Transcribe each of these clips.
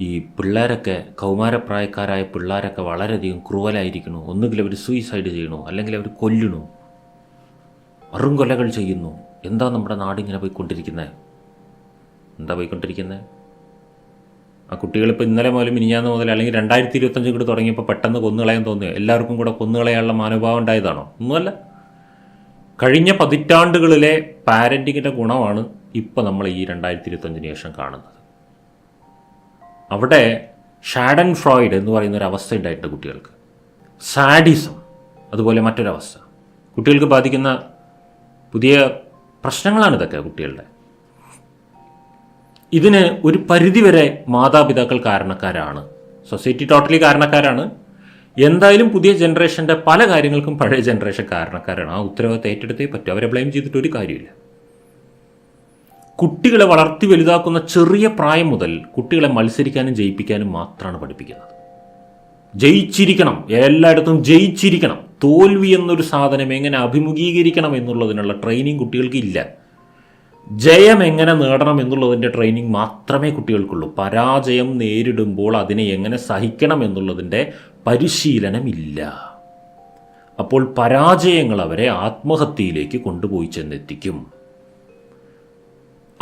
ഈ പിള്ളേരൊക്കെ കൗമാരപ്രായക്കാരായ പിള്ളേരൊക്കെ വളരെയധികം ക്രൂവലായിരിക്കണോ ഒന്നുകിൽ അവർ സൂയിസൈഡ് ചെയ്യണോ? അല്ലെങ്കിൽ അവർ കൊല്ലണു? അറുംകൊലകൾ ചെയ്യുന്നു. എന്താ നമ്മുടെ നാടിങ്ങനെ പോയിക്കൊണ്ടിരിക്കുന്നത് എന്താ പോയിക്കൊണ്ടിരിക്കുന്നത് ആ കുട്ടികളിപ്പോൾ ഇന്നലെ മുതൽ മിനിഞ്ഞാന്ന് മുതൽ അല്ലെങ്കിൽ രണ്ടായിരത്തി ഇരുപത്തഞ്ച് കൂടി തുടങ്ങിയപ്പോൾ പെട്ടെന്ന് കൊന്നുകളയാൻ തോന്നിയോ? എല്ലാവർക്കും കൂടെ കൊന്നുകളയാനുള്ള മാനുഭാവം ഉണ്ടായതാണോ? ഒന്നുമല്ല. കഴിഞ്ഞ പതിറ്റാണ്ടുകളിലെ പാരന്റിങ്ങിന്റെ ഗുണമാണ് ഇപ്പോൾ നമ്മൾ ഈ രണ്ടായിരത്തി ഇരുപത്തഞ്ചിന് ശേഷം കാണുന്നത്. അവിടെ ഷാഡൻ ഫ്രോയിഡ് എന്ന് പറയുന്ന ഒരു അവസ്ഥ ഉണ്ടായിട്ടുണ്ട് കുട്ടികൾക്ക്. സാഡിസം അതുപോലെ മറ്റൊരവസ്ഥ. കുട്ടികൾക്ക് ബാധിക്കുന്ന പുതിയ പ്രശ്നങ്ങളാണ് ഇതൊക്കെ കുട്ടികളുടെ. ഇതിന് ഒരു പരിധിവരെ മാതാപിതാക്കൾ കാരണക്കാരാണ്. Society totally കാരണക്കാരാണ്. എന്തായാലും പുതിയ ജനറേഷന്റെ പല കാര്യങ്ങൾക്കും പഴയ ജനറേഷൻ കാരണക്കാരാണ്. ആ ഉത്തരവാദിത്തം ഏറ്റെടുത്തേ പറ്റൂ. അവരെ ബ്ലെയിം ചെയ്തിട്ട് ഒരു കാര്യമില്ല കുട്ടികളെ വളർത്തി വലുതാക്കുന്ന ചെറിയ പ്രായം മുതൽ കുട്ടികളെ മത്സരിക്കാനും ജയിപ്പിക്കാനും മാത്രമാണ് പഠിപ്പിക്കുന്നത്. ജയിച്ചിരിക്കണം എല്ലായിടത്തും ജയിച്ചിരിക്കണം. തോൽവി എന്നൊരു സാധനം എങ്ങനെ അഭിമുഖീകരിക്കണം എന്നുള്ളതിനുള്ള ട്രെയിനിങ് കുട്ടികൾക്ക് ഇല്ല. ജയം എങ്ങനെ നേടണം എന്നുള്ളതിന്റെ ട്രെയിനിങ് മാത്രമേ കുട്ടികൾക്കുള്ളൂ. പരാജയം നേരിടുമ്പോൾ അതിനെ എങ്ങനെ സഹിക്കണം എന്നുള്ളതിന്റെ പരിശീലനമില്ല. അപ്പോൾ പരാജയങ്ങൾ അവരെ ആത്മഹത്യയിലേക്ക് കൊണ്ടുപോയി ചെന്നെത്തിക്കും.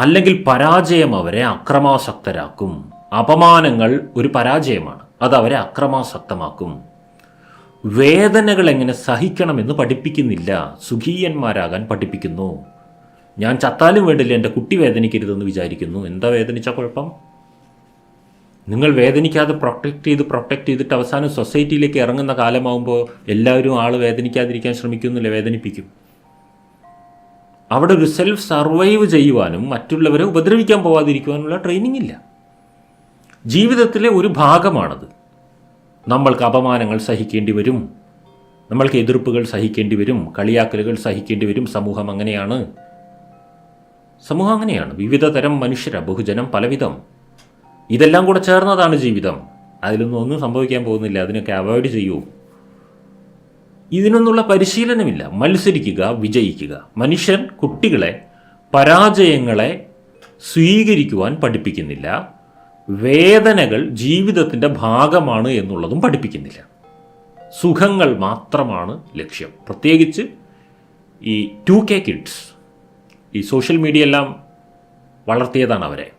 അല്ലെങ്കിൽ പരാജയം അവരെ അക്രമാസക്തരാക്കും. അപമാനങ്ങൾ ഒരു പരാജയമാണ്. അത് അവരെ അക്രമാസക്തമാക്കും. വേദനകൾ എങ്ങനെ സഹിക്കണമെന്ന് പഠിപ്പിക്കുന്നില്ല. സുഖീയന്മാരാകാൻ പഠിപ്പിക്കുന്നു. ഞാൻ ചത്താലും വേണ്ടില്ല എന്റെ കുട്ടി വേദനിക്കരുതെന്ന് വിചാരിക്കുന്നു. എന്താ വേദനിച്ച കുഴപ്പം? നിങ്ങൾ വേദനിക്കാതെ പ്രൊട്ടക്റ്റ് ചെയ്ത് പ്രൊട്ടക്റ്റ് ചെയ്തിട്ട് അവസാനം സൊസൈറ്റിയിലേക്ക് ഇറങ്ങുന്ന കാലമാകുമ്പോൾ എല്ലാവരും ആൾ വേദനിക്കാതിരിക്കാൻ ശ്രമിക്കുന്നില്ല? വേദനിപ്പിക്കും. അവിടെ ഒരു സെൽഫ് സർവൈവ് ചെയ്യുവാനും മറ്റുള്ളവരെ ഉപദ്രവിക്കാൻ പോവാതിരിക്കുവാനുള്ള ട്രെയിനിങ് ഇല്ല. ജീവിതത്തിലെ ഒരു ഭാഗമാണത്. നമ്മൾക്ക് അപമാനങ്ങൾ സഹിക്കേണ്ടി വരും. നമ്മൾക്ക് എതിർപ്പുകൾ സഹിക്കേണ്ടി വരും. കളിയാക്കലുകൾ സഹിക്കേണ്ടി വരും. സമൂഹം അങ്ങനെയാണ്. സമൂഹം അങ്ങനെയാണ്. വിവിധ തരം മനുഷ്യര. ബഹുജനം പലവിധം. ഇതെല്ലാം കൂടെ ചേർന്നതാണ് ജീവിതം. അതിലൊന്നും ഒന്നും സംഭവിക്കാൻ പോകുന്നില്ല. അതിനൊക്കെ അവോയ്ഡ് ചെയ്യൂ. ഇതിനൊന്നുള്ള പരിശീലനമില്ല. മത്സരിക്കുക വിജയിക്കുക. മനുഷ്യൻ കുട്ടികളെ പരാജയങ്ങളെ സ്വീകരിക്കുവാൻ പഠിപ്പിക്കുന്നില്ല. വേദനകൾ ജീവിതത്തിന്റെ ഭാഗമാണ് എന്നുള്ളതും പഠിപ്പിക്കുന്നില്ല. സുഖങ്ങൾ മാത്രമാണ് ലക്ഷ്യം. പ്രത്യേകിച്ച് ഈ ടു കെ കിഡ്സ് ഈ സോഷ്യൽ മീഡിയ എല്ലാം വളർത്തിയതാണ് അവരെ.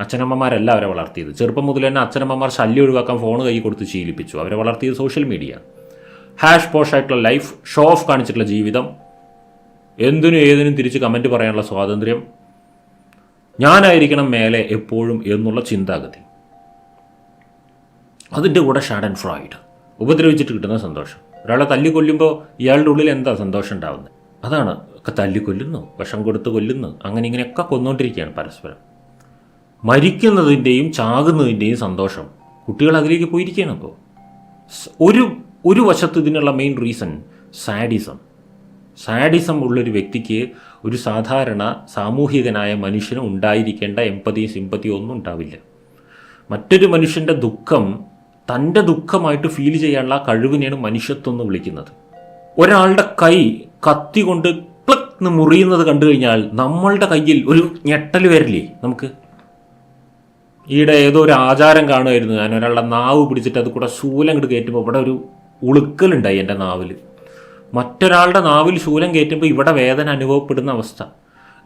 അച്ഛനമ്മമാരല്ല അവരെ വളർത്തിയത്. ചെറുപ്പം മുതൽ തന്നെ അച്ഛനമ്മമാർ ശല്യം ഒഴിവാക്കാൻ ഫോൺ കൈ കൊടുത്ത് ശീലിപ്പിച്ചു. അവരെ വളർത്തിയത് സോഷ്യൽ മീഡിയ ഹാഷ് പോഷ് ആയിട്ടുള്ള ലൈഫ് ഷോ ഓഫ് കാണിച്ചിട്ടുള്ള ജീവിതം എന്തിനും ഏതിനും തിരിച്ച് കമന്റ് പറയാനുള്ള സ്വാതന്ത്ര്യം ഞാനായിരിക്കണം മേലെ എപ്പോഴും എന്നുള്ള ചിന്താഗതി. അതിന്റെ കൂടെ ഷാഡൻ ഫ്രോയിഡ് ഉപദ്രവിച്ചിട്ട് കിട്ടുന്ന സന്തോഷം. ഒരാളെ തല്ലിക്കൊല്ലുമ്പോൾ ഇയാളുടെ ഉള്ളിൽ എന്താ സന്തോഷം ഉണ്ടാവുന്നത്? അതാണ് ഒക്കെ തല്ലിക്കൊല്ലുന്നു വിഷം കൊടുത്ത് കൊല്ലുന്നു അങ്ങനെ ഇങ്ങനെയൊക്കെ കൊന്നുകൊണ്ടിരിക്കുകയാണ് പരസ്പരം. മരിക്കുന്നതിന്റെയും ചാകുന്നതിന്റെയും സന്തോഷം കുട്ടികൾ അതിലേക്ക് പോയിരിക്കുകയാണ് ഇപ്പോൾ ഒരു ഒരു വശത്ത് ഇതിനുള്ള മെയിൻ റീസൺ സാഡിസം സാഡിസം ഉള്ളൊരു വ്യക്തിക്ക് ഒരു സാധാരണ സാമൂഹികനായ മനുഷ്യന് ഉണ്ടായിരിക്കേണ്ട എമ്പതിയും സിമ്പതിയും ഒന്നും ഉണ്ടാവില്ല. മറ്റൊരു മനുഷ്യന്റെ ദുഃഖം തന്റെ ദുഃഖമായിട്ട് ഫീൽ ചെയ്യാനുള്ള കഴിവിനെയാണ് മനുഷ്യത്വം എന്ന് വിളിക്കുന്നത്. ഒരാളുടെ കൈ കത്തി കൊണ്ട് ക്ലിക്ക് മുറിയുന്നത് കണ്ടു കഴിഞ്ഞാൽ നമ്മളുടെ കയ്യിൽ ഒരു ഞെട്ടൽ വരില്ലേ നമുക്ക്? ഈയിടെ ഏതോ ഒരു ആചാരം കാണുമായിരുന്നു. ഞാൻ ഒരാളുടെ നാവ് പിടിച്ചിട്ട് അത് കൂടെ ശൂലം കണ്ട് കയറ്റുമ്പോൾ ഇവിടെ ഒരു ഉളുക്കലുണ്ടായി എന്റെ നാവിൽ മറ്റൊരാളുടെ നാവിൽ ശൂലം കയറ്റുമ്പോൾ ഇവിടെ വേദന അനുഭവപ്പെടുന്ന അവസ്ഥ.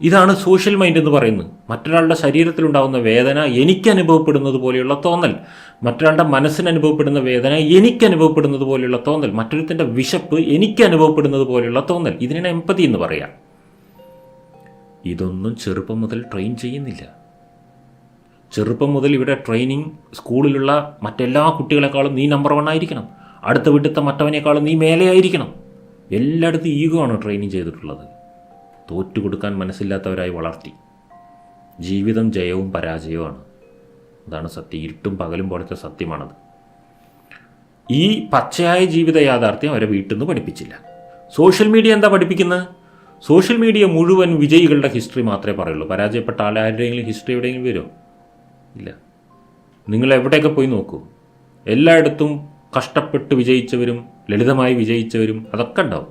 ഇതാണ് സോഷ്യൽ മൈൻഡ് എന്ന് പറയുന്നത്. മറ്റൊരാളുടെ ശരീരത്തിലുണ്ടാകുന്ന വേദന എനിക്ക് അനുഭവപ്പെടുന്നത് പോലെയുള്ള തോന്നൽ. മറ്റൊരാളുടെ മനസ്സിന് അനുഭവപ്പെടുന്ന വേദന എനിക്ക് അനുഭവപ്പെടുന്നത് പോലെയുള്ള തോന്നൽ. മറ്റൊരുത്തിന്റെ വിശപ്പ് എനിക്ക് അനുഭവപ്പെടുന്നത് പോലെയുള്ള തോന്നൽ. ഇതിനാണ് എമ്പതി എന്ന് പറയാം. ഇതൊന്നും ചെറുപ്പം മുതൽ ട്രെയിൻ ചെയ്യുന്നില്ല. ചെറുപ്പം മുതൽ ഇവിടെ ട്രെയിനിങ് സ്കൂളിലുള്ള മറ്റെല്ലാ കുട്ടികളെക്കാളും നീ നമ്പർ വൺ ആയിരിക്കണം. അടുത്ത വിട്ടത്തെ മറ്റവനേക്കാളും നീ മേലെയായിരിക്കണം. എല്ലായിടത്തും ഈഗോ ആണ് ട്രെയിനിങ് ചെയ്തിട്ടുള്ളത്. തോറ്റു കൊടുക്കാൻ മനസ്സില്ലാത്തവരായി വളർത്തി. ജീവിതം ജയവും പരാജയവുമാണ് അതാണ് സത്യം. ഇരുട്ടും പകലും പോലത്തെ സത്യമാണത്. ഈ പച്ചയായ ജീവിത യാഥാർത്ഥ്യം അവരെ വീട്ടിൽ നിന്ന് പഠിപ്പിച്ചില്ല. സോഷ്യൽ മീഡിയ എന്താ പഠിപ്പിക്കുന്നത് സോഷ്യൽ മീഡിയ മുഴുവൻ വിജയികളുടെ ഹിസ്റ്ററി മാത്രമേ പറയുള്ളൂ. പരാജയപ്പെട്ട ആളുടെയെങ്കിലും ഹിസ്റ്ററി എവിടെയെങ്കിലും വരുമോ? ഇല്ല. നിങ്ങൾ എവിടെയൊക്കെ പോയി നോക്കൂ? എല്ലായിടത്തും കഷ്ടപ്പെട്ട് വിജയിച്ചവരും ലളിതമായി വിജയിച്ചവരും അതൊക്കെ ഉണ്ടാവും.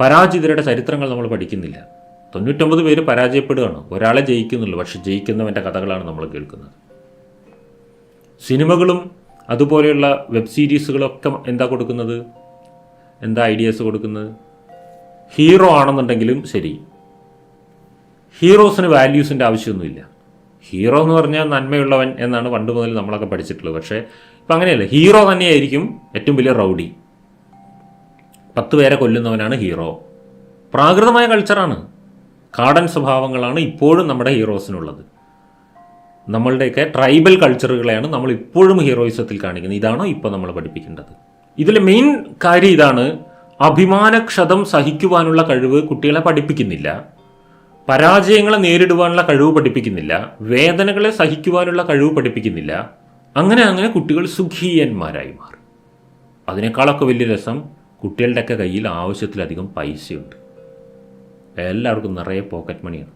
പരാജിതരുടെ ചരിത്രങ്ങൾ നമ്മൾ പഠിക്കുന്നില്ല. തൊണ്ണൂറ്റൊമ്പത് പേര് പരാജയപ്പെടുകയാണ്. ഒരാളെ ജയിക്കുന്നുള്ളൂ. പക്ഷെ ജയിക്കുന്നവന്റെ കഥകളാണ് നമ്മൾ കേൾക്കുന്നത്. സിനിമകളും അതുപോലെയുള്ള വെബ് സീരീസുകളൊക്കെ എന്താ കൊടുക്കുന്നത്? എന്താ ഐഡിയാസ് കൊടുക്കുന്നത്? ഹീറോ ആണെന്നുണ്ടെങ്കിലും ശരി. ഹീറോസിന് വാല്യൂസിന്റെ ആവശ്യമൊന്നുമില്ല. ഹീറോ എന്ന് പറഞ്ഞാൽ നന്മയുള്ളവൻ എന്നാണ് പണ്ട് മുതൽ നമ്മളൊക്കെ പഠിച്ചിട്ടുള്ളത്. പക്ഷേ ഇപ്പം അങ്ങനെയല്ല? ഹീറോ തന്നെയായിരിക്കും ഏറ്റവും വലിയ റൗഡി പത്ത് പേരെ കൊല്ലുന്നവനാണ് ഹീറോ പ്രാകൃതമായ കൾച്ചറാണ് കാടൻ സ്വഭാവങ്ങളാണ് ഇപ്പോഴും നമ്മുടെ ഹീറോസിനുള്ളത് നമ്മളുടെയൊക്കെ ട്രൈബൽ കൾച്ചറുകളെയാണ് നമ്മൾ ഇപ്പോഴും ഹീറോയിസത്തിൽ കാണിക്കുന്നത്. ഇതാണോ ഇപ്പോൾ നമ്മൾ പഠിപ്പിക്കേണ്ടത്. ഇതിലെ മെയിൻ കാര്യം ഇതാണ്. അഭിമാനക്ഷതം സഹിക്കുവാനുള്ള കഴിവ് കുട്ടികളെ പഠിപ്പിക്കുന്നില്ല. പരാജയങ്ങളെ നേരിടുവാനുള്ള കഴിവ് പഠിപ്പിക്കുന്നില്ല. വേദനകളെ സഹിക്കുവാനുള്ള കഴിവ് പഠിപ്പിക്കുന്നില്ല. അങ്ങനെ അങ്ങനെ കുട്ടികൾ സുഖീയന്മാരായി മാറും. അതിനേക്കാളൊക്കെ വലിയ രസം കുട്ടികളുടെയൊക്കെ കയ്യിൽ ആവശ്യത്തിലധികം പൈസയുണ്ട്. എല്ലാവർക്കും നിറയെ പോക്കറ്റ് മണിയാണ്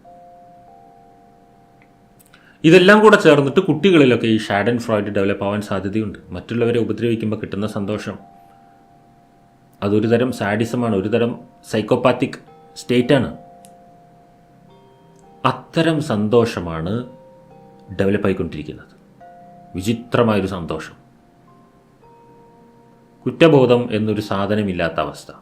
ഇതെല്ലാം കൂടെ ചേർന്നിട്ട് കുട്ടികളിലൊക്കെ ഈ ഷാഡൻ ഫ്രോയിഡ് ഡെവലപ്പ് ആവാൻ സാധ്യതയുണ്ട്. മറ്റുള്ളവരെ ഉപദ്രവിക്കുമ്പോൾ കിട്ടുന്ന സന്തോഷം അതൊരു തരം സാഡിസമാണ് ഒരു തരം സൈക്കോപാത്തിക് സ്റ്റേറ്റാണ് അത്തരം സന്തോഷമാണ് ഡെവലപ്പ് ആയിക്കൊണ്ടിരിക്കുന്നത്. വിചിത്രമായൊരു സന്തോഷം. കുറ്റബോധം എന്നൊരു സാധനമില്ലാത്ത അവസ്ഥ.